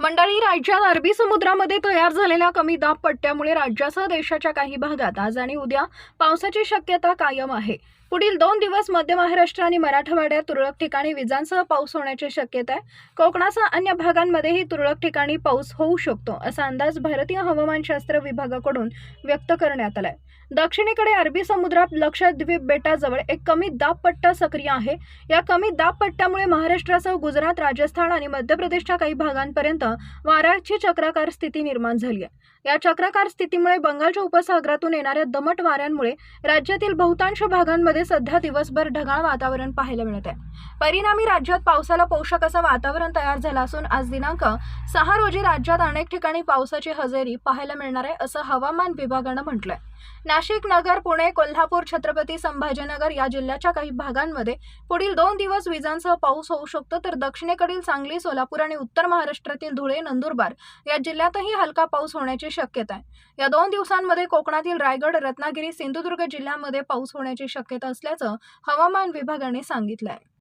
मंडळी राज्यात अरबी समुद्रामध्ये तयार झालेल्या कमी दाब पट्ट्यामुळे राज्यासह देशाच्या काही भागात आज आणि उद्या पावसाची शक्यता कायम आहे. पुढील दोन दिवस मध्य महाराष्ट्र आणि मराठवाड्यात तुरळक ठिकाणी विजांसह पाऊस होण्याची शक्यता आहे. कोकणासह अन्य भागांमध्येही तुरळक ठिकाणी पाऊस होऊ शकतो असा अंदाज भारतीय हवामानशास्त्र विभागाकडून व्यक्त करण्यात आलाय. दक्षिणेकडे अरबी समुद्रात लक्षद्वीप बेटाजवळ एक कमी दाब पट्टा सक्रिय आहे. या कमी दाब पट्ट्यामुळे महाराष्ट्रासह गुजरात राजस्थान आणि मध्य प्रदेशच्या काही भागांपर्यंत वाऱ्याची चक्राकार स्थिती निर्माण झाली आहे. या चक्राकार स्थितीमुळे बंगालच्या उपसागरातून येणाऱ्या दमट वाऱ्यांमुळे राज्यातील बहुतांश भागांमध्ये सध्या दिवसभर ढगाळ वातावरण पाहायला मिळत आहे. परिणामी राज्यात पावसाला पोषक असं वातावरण तयार झालं असून आज दिनांक सहा रोजी राज्यात अनेक ठिकाणी पावसाची हजेरी पाहायला मिळणार आहे असं हवामान विभागानं म्हटलंय. नाशिक नगर पुणे कोल्हापूर छत्रपती संभाजीनगर या जिल्ह्याच्या काही भागांमध्ये पुढील दोन दिवस विजांसह पाऊस होऊ शकतो. तर दक्षिणेकडील सांगली सोलापूर आणि उत्तर महाराष्ट्रातील धुळे नंदुरबार या जिल्ह्यातही हलका पाऊस होण्याची शक्यता आहे. या दोन दिवसांमध्ये कोकणातील रायगड रत्नागिरी सिंधुदुर्ग जिल्ह्यामध्ये पाऊस होण्याची शक्यता असल्याचं हवामान विभागाने सांगितलं आहे